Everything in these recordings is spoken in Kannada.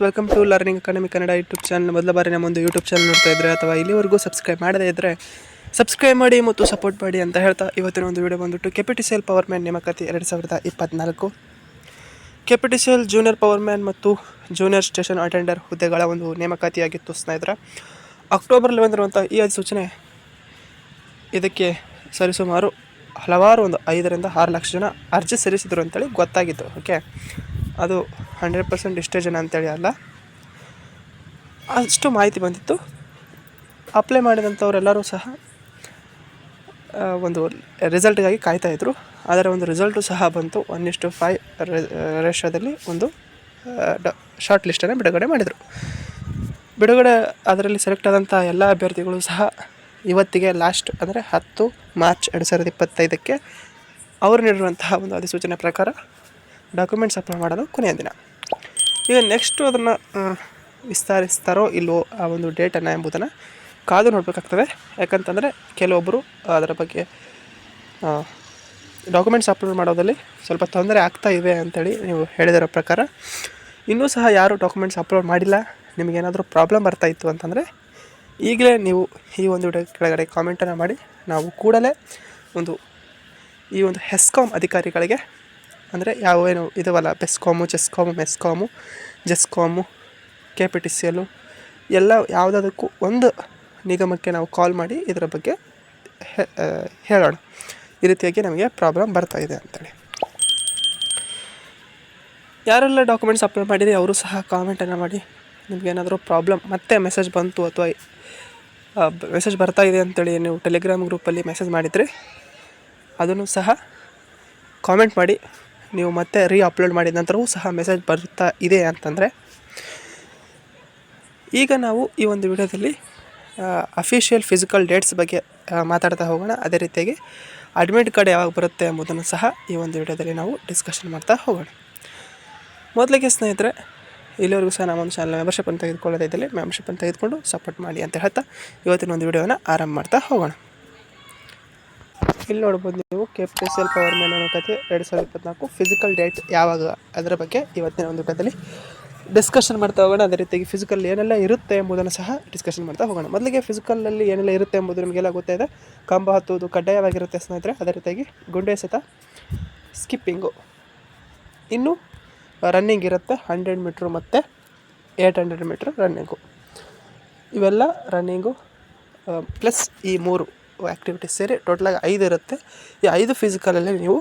Welcome to learning academy Kannada YouTube channel ಮೊದಲ ಬಾರಿ ನಮ್ಮ ಒಂದು ಯೂಟ್ಯೂಬ್ ಚಾನಲ್ ನೋಡ್ತಾ ಇದ್ದರೆ ಅಥವಾ ಇಲ್ಲಿವರೆಗೂ ಸಬ್ಸ್ಕ್ರೈಬ್ ಮಾಡದೇ ಇದ್ದರೆ ಸಬ್ಸ್ಕ್ರೈಬ್ ಮಾಡಿ ಮತ್ತು ಸಪೋರ್ಟ್ ಮಾಡಿ ಅಂತ ಹೇಳ್ತಾ ಇವತ್ತಿನ ಒಂದು ವಿಡಿಯೋ ಬಂದ್ಬಿಟ್ಟು ಕೆಪಿಟಿಸಿಎಲ್ ಪವರ್ ಮ್ಯಾನ್ ನೇಮಕಾತಿ ಎರಡು ಸಾವಿರದ ಇಪ್ಪತ್ತ್ನಾಲ್ಕು ಕೆಪಿಟಿಸಿಎಲ್ ಜೂನಿಯರ್ ಪವರ್ ಮ್ಯಾನ್ ಮತ್ತು ಜೂನಿಯರ್ ಸ್ಟೇಷನ್ ಅಟೆಂಡರ್ ಹುದ್ದೆಗಳ ಒಂದು ನೇಮಕಾತಿಯಾಗಿತ್ತು ಸ್ನೇಹಿತರ. ಅಕ್ಟೋಬರ್ನಲ್ಲಿ ಬಂದಿರುವಂಥ ಈ ಅಧಿಸೂಚನೆ ಇದಕ್ಕೆ ಸರಿಸುಮಾರು ಹಲವಾರು ಒಂದು ಐದರಿಂದ ಆರು ಲಕ್ಷ ಜನ ಅರ್ಜಿ ಸಲ್ಲಿಸಿದ್ರು ಅಂತೇಳಿ ಗೊತ್ತಾಗಿತ್ತು ಓಕೆ ಅದು ಹಂಡ್ರೆಡ್ ಪರ್ಸೆಂಟ್ ಇಷ್ಟೇ ಜನ ಅಂತೇಳಿ ಅಲ್ಲ. ಅಷ್ಟು ಮಾಹಿತಿ ಬಂದಿತ್ತು. ಅಪ್ಲೈ ಮಾಡಿದಂಥವರೆಲ್ಲರೂ ಸಹ ಒಂದು ರಿಸಲ್ಟ್ಗಾಗಿ ಕಾಯ್ತಾ ಇದ್ದರು ಅದರ ಒಂದು ರಿಸಲ್ಟು ಸಹ ಬಂತು. ಒನ್ ಇಷ್ಟು ಫೈವ್ ರೇಷದಲ್ಲಿ ಒಂದು ಡ, ಶಾರ್ಟ್ ಲಿಸ್ಟನ್ನು ಬಿಡುಗಡೆ ಮಾಡಿದರು. ಬಿಡುಗಡೆ ಅದರಲ್ಲಿ ಸೆಲೆಕ್ಟ್ ಆದಂಥ ಎಲ್ಲ ಅಭ್ಯರ್ಥಿಗಳು ಸಹ ಇವತ್ತಿಗೆ ಲಾಸ್ಟ್ ಅಂದರೆ ಹತ್ತು ಮಾರ್ಚ್ ಎರಡು ಸಾವಿರದ ಇಪ್ಪತ್ತೈದಕ್ಕೆ ಅವರು ನೀಡಿರುವಂತಹ ಒಂದು ಅಧಿಸೂಚನೆ ಪ್ರಕಾರ ಡಾಕ್ಯುಮೆಂಟ್ಸ್ ಅಪ್ಲೈ ಮಾಡಲು ಕೊನೆಯ ದಿನ. ಈಗ ನೆಕ್ಸ್ಟು ಅದನ್ನು ವಿಸ್ತರಿಸ್ತಾರೋ ಇಲ್ವೋ ಆ ಒಂದು ಡೇಟನ್ನು ಎಂಬುದನ್ನು ಕಾದು ನೋಡಬೇಕಾಗ್ತದೆ. ಯಾಕಂತಂದರೆ ಕೆಲವೊಬ್ಬರು ಅದರ ಬಗ್ಗೆ ಡಾಕ್ಯುಮೆಂಟ್ಸ್ ಅಪ್ಲೋಡ್ ಮಾಡೋದಲ್ಲಿ ಸ್ವಲ್ಪ ತೊಂದರೆ ಆಗ್ತಾ ಇವೆ ಅಂತೇಳಿ ನೀವು ಹೇಳಿದಿರೋ ಪ್ರಕಾರ ಇನ್ನೂ ಸಹ ಯಾರು ಡಾಕ್ಯುಮೆಂಟ್ಸ್ ಅಪ್ಲೋಡ್ ಮಾಡಿಲ್ಲ ನಿಮಗೇನಾದರೂ ಪ್ರಾಬ್ಲಮ್ ಬರ್ತಾ ಇತ್ತು ಅಂತಂದರೆ ಈಗಲೇ ನೀವು ಈ ಒಂದು ಕೆಳಗಡೆ ಕಾಮೆಂಟನ್ನು ಮಾಡಿ, ನಾವು ಕೂಡಲೇ ಒಂದು, ಈ ಒಂದು ಹೆಸ್ಕಾಮ್ ಅಧಿಕಾರಿಗಳಿಗೆ ಅಂದರೆ ಯಾವೇನು ಇದಾವಲ್ಲ, BESCOM, CHESCOM, MESCOM, GESCOM K P T C L ಎಲ್ಲ ಯಾವುದಾದಕ್ಕೂ ಒಂದು ನಿಗಮಕ್ಕೆ ನಾವು ಕಾಲ್ ಮಾಡಿ ಇದರ ಬಗ್ಗೆ ಹೇಳೋಣ. ಈ ರೀತಿಯಾಗಿ ನಮಗೆ ಪ್ರಾಬ್ಲಮ್ ಬರ್ತಾ ಇದೆ ಅಂತೇಳಿ. ಯಾರೆಲ್ಲ ಡಾಕ್ಯುಮೆಂಟ್ಸ್ ಅಪ್ಲೋಡ್ ಮಾಡಿದರೆ, ಅವರು ಸಹ ಕಾಮೆಂಟನ್ನು ಮಾಡಿ. ನಿಮಗೇನಾದರೂ ಪ್ರಾಬ್ಲಮ್ ಮತ್ತೆ ಮೆಸೇಜ್ ಬಂತು ಅಥವಾ ಮೆಸೇಜ್ ಬರ್ತಾ ಇದೆ ಅಂತೇಳಿ ನೀವು ಟೆಲಿಗ್ರಾಮ್ ಗ್ರೂಪಲ್ಲಿ ಮೆಸೇಜ್ ಮಾಡಿದರೆ, ಅದನ್ನು ಸಹ ಕಾಮೆಂಟ್ ಮಾಡಿ. ನೀವು ಮತ್ತೆ ರೀ ಅಪ್ಲೋಡ್ ಮಾಡಿದ ನಂತರವೂ ಸಹ ಮೆಸೇಜ್ ಬರ್ತಾ ಇದೆ ಅಂತಂದರೆ, ಈಗ ನಾವು ಈ ಒಂದು ವಿಡಿಯೋದಲ್ಲಿ ಅಫಿಷಿಯಲ್ ಫಿಸಿಕಲ್ ಡೇಟ್ಸ್ ಬಗ್ಗೆ ಮಾತಾಡ್ತಾ ಹೋಗೋಣ. ಅದೇ ರೀತಿಯಾಗಿ ಅಡ್ಮಿಟ್ ಕಾರ್ಡ್ ಯಾವಾಗ ಬರುತ್ತೆ ಎಂಬುದನ್ನು ಸಹ ಈ ಒಂದು ವಿಡಿಯೋದಲ್ಲಿ ನಾವು ಡಿಸ್ಕಷನ್ ಮಾಡ್ತಾ ಹೋಗೋಣ. ಮೊದಲಿಗೆ ಸ್ನೇಹಿತರೆ, ಇಲ್ಲಿವರೆಗೂ ಸಹ ನಮ್ಮ ಒಂದು ಚಾನಲ್ ಅಂತ ತೆಗೆದುಕೊಳ್ಳೋದೇ ಇದ್ದಲ್ಲಿ ಅಂತ ತೆಗೆದುಕೊಂಡು ಸಪೋರ್ಟ್ ಮಾಡಿ ಅಂತ ಹೇಳ್ತಾ ಇವತ್ತಿನ ಒಂದು ವಿಡಿಯೋನ ಆರಂಭ ಮಾಡ್ತಾ ಹೋಗೋಣ. ಇಲ್ಲಿ ನೋಡ್ಬೋದು ನೀವು K P S L power man ಕತೆ ಎರಡು ಸಾವಿರದ ಇಪ್ಪತ್ನಾಲ್ಕು ಫಿಸಿಕಲ್ ಡೇಟ್ ಯಾವಾಗ ಅದರ ಬಗ್ಗೆ ಇವತ್ತಿನ ಒಂದು ಊಟದಲ್ಲಿ ಡಿಸ್ಕಷನ್ ಮಾಡ್ತಾ ಹೋಗೋಣ. ಅದೇ ರೀತಿಯಾಗಿ ಫಿಸಿಕಲ್ ಏನೆಲ್ಲ ಇರುತ್ತೆ ಎಂಬುದನ್ನು ಸಹ ಡಿಸ್ಕಷನ್ ಮಾಡ್ತಾ ಹೋಗೋಣ. ಮೊದಲಿಗೆ ಫಿಸಿಕಲಲ್ಲಿ ಏನೆಲ್ಲ ಇರುತ್ತೆ ಎಂಬುದು ನಿಮಗೆಲ್ಲ ಗೊತ್ತಾಯಿದೆ ಕಂಬ ಹತ್ತುವುದು ಕಡ್ಡಾಯವಾಗಿರುತ್ತೆ ಸ್ನೇಹಿತರೆ. ಅದೇ ರೀತಿಯಾಗಿ ಗುಂಡೆ ಸತ ಸ್ಕಿಪ್ಪಿಂಗು ಇನ್ನು ರನ್ನಿಂಗ್ ಇರುತ್ತೆ ಹಂಡ್ರೆಡ್ ಮೀಟ್ರು ಮತ್ತು ಏಟ್ ಹಂಡ್ರೆಡ್ ಮೀಟ್ರ್ ರನ್ನಿಂಗು ಇವೆಲ್ಲ ರನ್ನಿಂಗು ಪ್ಲಸ್ ಈ ಮೂರು. ಆ್ಯಕ್ಟಿವಿಟೀಸ್ ಸೇರಿ ಟೋಟಲಾಗಿ ಐದು ಇರುತ್ತೆ. ಈ ಐದು ಫಿಸಿಕಲಲ್ಲಿ ನೀವು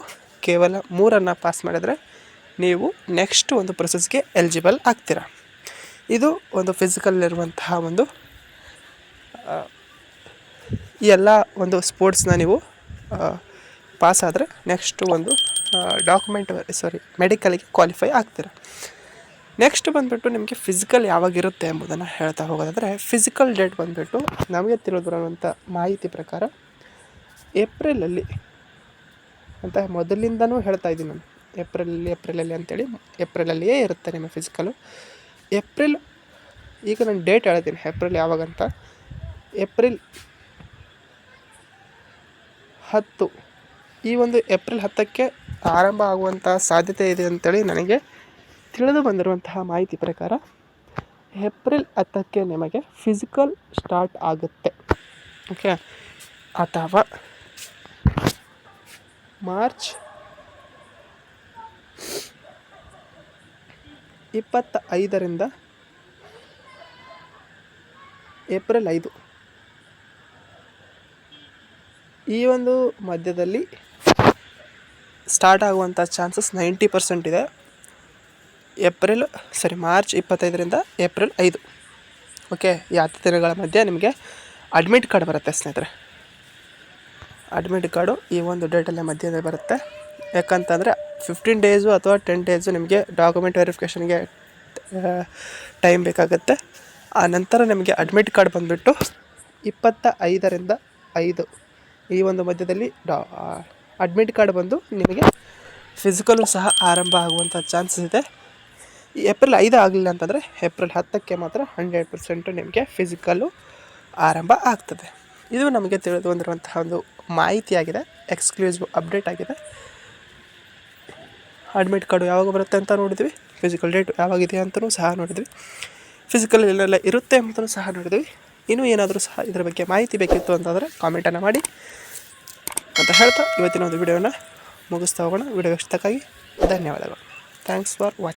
ಕೇವಲ ಮೂರನ್ನು ಪಾಸ್ ಮಾಡಿದರೆ ನೀವು ನೆಕ್ಸ್ಟ್ ಒಂದು ಪ್ರೊಸೆಸ್ಗೆ ಎಲಿಜಿಬಲ್ ಆಗ್ತೀರಾ. ಇದು ಒಂದು ಫಿಸಿಕಲ್ಲಿರುವಂತಹ ಒಂದು ಎಲ್ಲ ಒಂದು ಸ್ಪೋರ್ಟ್ಸ್ನ ನೀವು ಪಾಸ್ ಆದರೆ ನೆಕ್ಸ್ಟು ಒಂದು ಡಾಕ್ಯುಮೆಂಟ್ ಸಾರಿ ಮೆಡಿಕಲ್ಗೆ ಕ್ವಾಲಿಫೈ ಆಗ್ತೀರಾ. ನೆಕ್ಸ್ಟ್ ಬಂದುಬಿಟ್ಟು ನಿಮಗೆ ಫಿಸಿಕಲ್ ಯಾವಾಗಿರುತ್ತೆ ಎಂಬುದನ್ನು ಹೇಳ್ತಾ ಹೋಗೋದಾದರೆ ಫಿಸಿಕಲ್ ಡೇಟ್ ಬಂದುಬಿಟ್ಟು ನಮಗೆ ತಿಳಿದಿರುವಂಥ ಮಾಹಿತಿ ಪ್ರಕಾರ ಏಪ್ರಿಲಲ್ಲಿ ಅಂತ ಮೊದಲಿಂದನೂ ಹೇಳ್ತಾ ಇದ್ದೀನಿ ನಾನು. ಏಪ್ರಿಲಲ್ಲಿ ಏಪ್ರಿಲಲ್ಲಿ ಅಂತೇಳಿ ಏಪ್ರಿಲಲ್ಲಿಯೇ ಇರುತ್ತೆ ನಿಮ್ಮ ಫಿಸಿಕಲು ಏಪ್ರಿಲ್, ಈಗ ನಾನು ಡೇಟ್ ಹೇಳ್ತೀನಿ, ಏಪ್ರಿಲ್ ಯಾವಾಗಂತ ಏಪ್ರಿಲ್ ಹತ್ತು. ಈ ಒಂದು ಏಪ್ರಿಲ್ ಹತ್ತಕ್ಕೆ ಆರಂಭ ಆಗುವಂಥ ಸಾಧ್ಯತೆ ಇದೆ ಅಂತೇಳಿ ನನಗೆ ತಿಳಿದು ಬಂದಿರುವಂತಹ ಮಾಹಿತಿ ಪ್ರಕಾರ ಏಪ್ರಿಲ್ ಹತ್ತಕ್ಕೆ ನಿಮಗೆ ಫಿಸಿಕಲ್ ಸ್ಟಾರ್ಟ್ ಆಗುತ್ತೆ. ಓಕೆ? ಅಥವಾ ಮಾರ್ಚ್ ಇಪ್ಪತ್ತ ಐದರಿಂದ ಏಪ್ರಿಲ್ ಐದು. ಈ ಒಂದು ಮಧ್ಯದಲ್ಲಿ ಸ್ಟಾರ್ಟ್ ಆಗುವಂಥ ಚಾನ್ಸಸ್ ನೈಂಟಿ ಪರ್ಸೆಂಟ್ ಇದೆ. ಏಪ್ರಿಲ್, ಸಾರಿ, ಮಾರ್ಚ್ ಇಪ್ಪತ್ತೈದರಿಂದ ಏಪ್ರಿಲ್ ಐದು. ಓಕೆ ಈ ಹತ್ತು ದಿನಗಳ ಮಧ್ಯೆ ನಿಮಗೆ ಅಡ್ಮಿಟ್ ಕಾರ್ಡ್ ಬರುತ್ತೆ ಸ್ನೇಹಿತರೆ. ಅಡ್ಮಿಟ್ ಕಾರ್ಡು ಈ ಒಂದು ಡೇಟಲ್ಲೇ ಮಧ್ಯದಲ್ಲಿ ಬರುತ್ತೆ. ಯಾಕಂತಂದರೆ ಫಿಫ್ಟೀನ್ ಡೇಸು ಅಥವಾ ಟೆನ್ ಡೇಸು ನಿಮಗೆ ಡಾಕ್ಯುಮೆಂಟ್ ವೆರಿಫಿಕೇಷನ್ಗೆ ಟೈಮ್ ಬೇಕಾಗುತ್ತೆ. ಆ ನಂತರ ನಿಮಗೆ ಅಡ್ಮಿಟ್ ಕಾರ್ಡ್ ಬಂದುಬಿಟ್ಟು ಇಪ್ಪತ್ತ ಐದರಿಂದ ಐದು. ಈ ಒಂದು ಮಧ್ಯದಲ್ಲಿ ಡಾ ಅಡ್ಮಿಟ್ ಕಾರ್ಡ್ ಬಂದು ನಿಮಗೆ ಫಿಸಿಕಲು ಸಹ ಆರಂಭ ಆಗುವಂಥ ಚಾನ್ಸಸ್ ಇದೆ. ಏಪ್ರಿಲ್ ಐದು ಆಗಲಿಲ್ಲ ಅಂತಂದರೆ ಏಪ್ರಿಲ್ ಹತ್ತಕ್ಕೆ ಮಾತ್ರ ಹಂಡ್ರೆಡ್ ಪರ್ಸೆಂಟು ನಿಮಗೆ ಫಿಸಿಕಲ್ಲು ಆರಂಭ ಆಗ್ತದೆ. ಇದು ನಮಗೆ ತಿಳಿದು ಬಂದಿರುವಂತಹ ಒಂದು ಮಾಹಿತಿಯಾಗಿದೆ ಎಕ್ಸ್ಕ್ಲೂಸಿವ್ ಅಪ್ಡೇಟ್ ಆಗಿದೆ. ಅಡ್ಮಿಟ್ ಕಾರ್ಡು ಯಾವಾಗ ಬರುತ್ತೆ ಅಂತ ನೋಡಿದ್ವಿ ಫಿಸಿಕಲ್ ಡೇಟ್ ಯಾವಾಗಿದೆ ಅಂತಲೂ ಸಹ ನೋಡಿದ್ವಿ. ಫಿಸಿಕಲ್ ಎಲ್ಲೆಲ್ಲ ಇರುತ್ತೆ ಅಂತಲೂ ಸಹ ನೋಡಿದ್ವಿ. ಇನ್ನೂ ಏನಾದರೂ ಸಹ ಇದರ ಬಗ್ಗೆ ಮಾಹಿತಿ ಬೇಕಿತ್ತು ಅಂತಂದರೆ ಕಾಮೆಂಟನ್ನು ಮಾಡಿ. ಅಂತ ಹೇಳ್ತಾ ಇವತ್ತಿನ ಒಂದು ವಿಡಿಯೋನ ಮುಗಿಸ್ತಾ ಹೋಗೋಣ. ವಿಡಿಯೋ ಇಷ್ಟಕ್ಕಾಗಿ ಧನ್ಯವಾದಗಳು. Thanks for watching